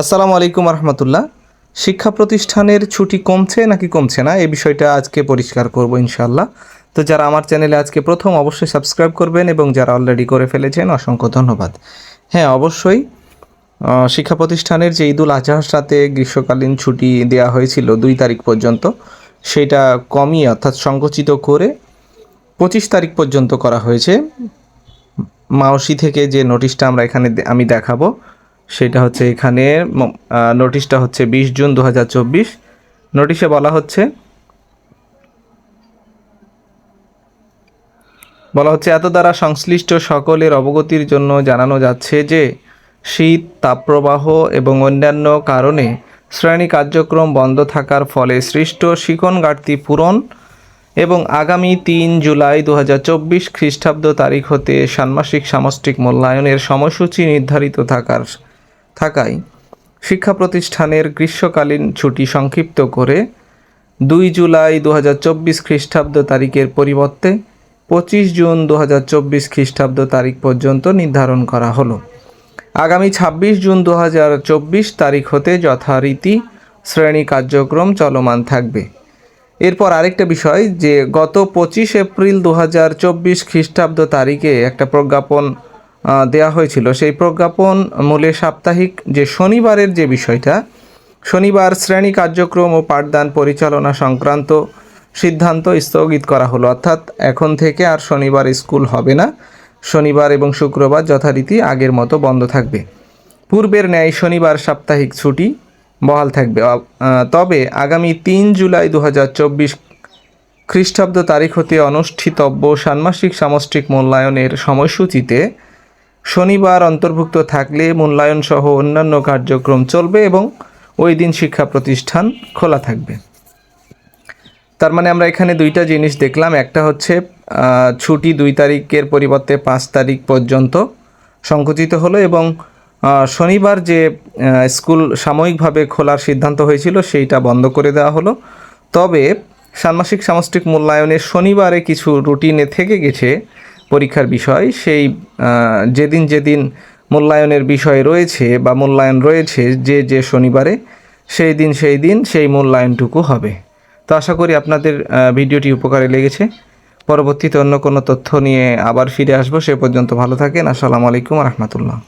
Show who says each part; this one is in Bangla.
Speaker 1: আসসালামু আলাইকুম রহমতুল্লাহ। শিক্ষা প্রতিষ্ঠানের ছুটি কমছে নাকি কমছে না? এই বিষয়টা আজকে পরিষ্কার করব ইনশাল্লাহ তো যারা আমার চ্যানেলে আজকে প্রথম, অবশ্যই সাবস্ক্রাইব করবেন এবং যারা অলরেডি করে ফেলেছেন, অসংখ্য ধন্যবাদ। হ্যাঁ অবশ্যই শিক্ষা প্রতিষ্ঠানের যে ঈদুল আজহার সাথে গ্রীষ্মকালীন ছুটি দেওয়া হয়েছিল দুই তারিখ পর্যন্ত, সেটা কমিয়ে অর্থাৎ সংকুচিত করে পঁচিশ তারিখ পর্যন্ত করা হয়েছে। মাওসি থেকে যে নোটিশটা আমরা এখানে আমি দেখাবো সেটা হচ্ছে এখানে নোটিশটা হচ্ছে বিশ জুন দু হাজার চব্বিশ। নোটিশে বলা হচ্ছে বলা হচ্ছে, এত দ্বারা সংশ্লিষ্ট সকলের অবগতির জন্য জানানো যাচ্ছে যে, শীত, তাপপ্রবাহ এবং অন্যান্য কারণে শ্রেণি কার্যক্রম বন্ধ থাকার ফলে সৃষ্ট শিকন ঘাটতি পূরণ এবং আগামী তিন জুলাই দু খ্রিস্টাব্দ তারিখ হতে ষান্মাসিক সামষ্টিক মূল্যায়নের সময়সূচি নির্ধারিত থাকার থাকায় শিক্ষা প্রতিষ্ঠানের গ্রীষ্মকালীন ছুটি সংক্ষিপ্ত করে দুই জুলাই দু হাজার চব্বিশ খ্রিস্টাব্দ তারিখের পরিবর্তে পঁচিশ জুন দু হাজার চব্বিশ খ্রিস্টাব্দ তারিখ পর্যন্ত নির্ধারণ করা হলো। আগামী ছাব্বিশ জুন দু হাজার চব্বিশ তারিখ হতে যথারীতি শ্রেণি কার্যক্রম চলমান থাকবে। এরপর আরেকটা বিষয় যে গত পঁচিশ এপ্রিল দু হাজার চব্বিশ খ্রিস্টাব্দ তারিখে একটা প্রজ্ঞাপন দেয়া হয়েছিল। সেই প্রজ্ঞাপন মূলে সাপ্তাহিক যে শনিবারের যে বিষয়টা, শনিবার শ্রেণি কার্যক্রম ও পাঠদান পরিচালনা সংক্রান্ত সিদ্ধান্ত স্থগিত করা হলো। অর্থাৎ এখন থেকে আর শনিবার স্কুল হবে না। শনিবার এবং শুক্রবার যথারীতি আগের মতো বন্ধ থাকবে। পূর্বের ন্যায় শনিবার সাপ্তাহিক ছুটি বহাল থাকবে। তবে আগামী তিন জুলাই দু হাজার চব্বিশ খ্রিস্টাব্দ তারিখ হতে অনুষ্ঠিতব্য ষান্মাসিক সামষ্টিক মূল্যায়নের সময়সূচিতে শনিবার অন্তর্ভুক্ত থাকলে মূল্যায়ন সহ অন্যান্য কার্যক্রম চলবে এবং ওই দিন শিক্ষা প্রতিষ্ঠান খোলা থাকবে। তার মানে আমরা এখানে দুইটা জিনিস দেখলাম। একটা হচ্ছে ছুটি দুই তারিখের পরিবর্তে পাঁচ তারিখ পর্যন্ত সংকুচিত হলো এবং শনিবার যে স্কুল সাময়িকভাবে খোলার সিদ্ধান্ত হয়েছিল সেইটা বন্ধ করে দেওয়া হলো। তবে ষান্মাসিক সামষ্টিক মূল্যায়নে শনিবারে কিছু রুটিনে থেকে গেছে পরীক্ষার বিষয়, সেই যেদিন যেদিন মূল্যায়নের বিষয় রয়েছে বা মূল্যায়ন রয়েছে যে যে শনিবারে, সেই দিন সেই দিন সেই মূল্যায়নটুকু হবে। তো আশা করি আপনাদের ভিডিওটি উপকারে লেগেছে। পরবর্তীতে অন্য কোনো তথ্য নিয়ে আবার ফিরে আসব। সে পর্যন্ত ভালো থাকেন। আসসালামু আলাইকুম রহমতুল্লাহ।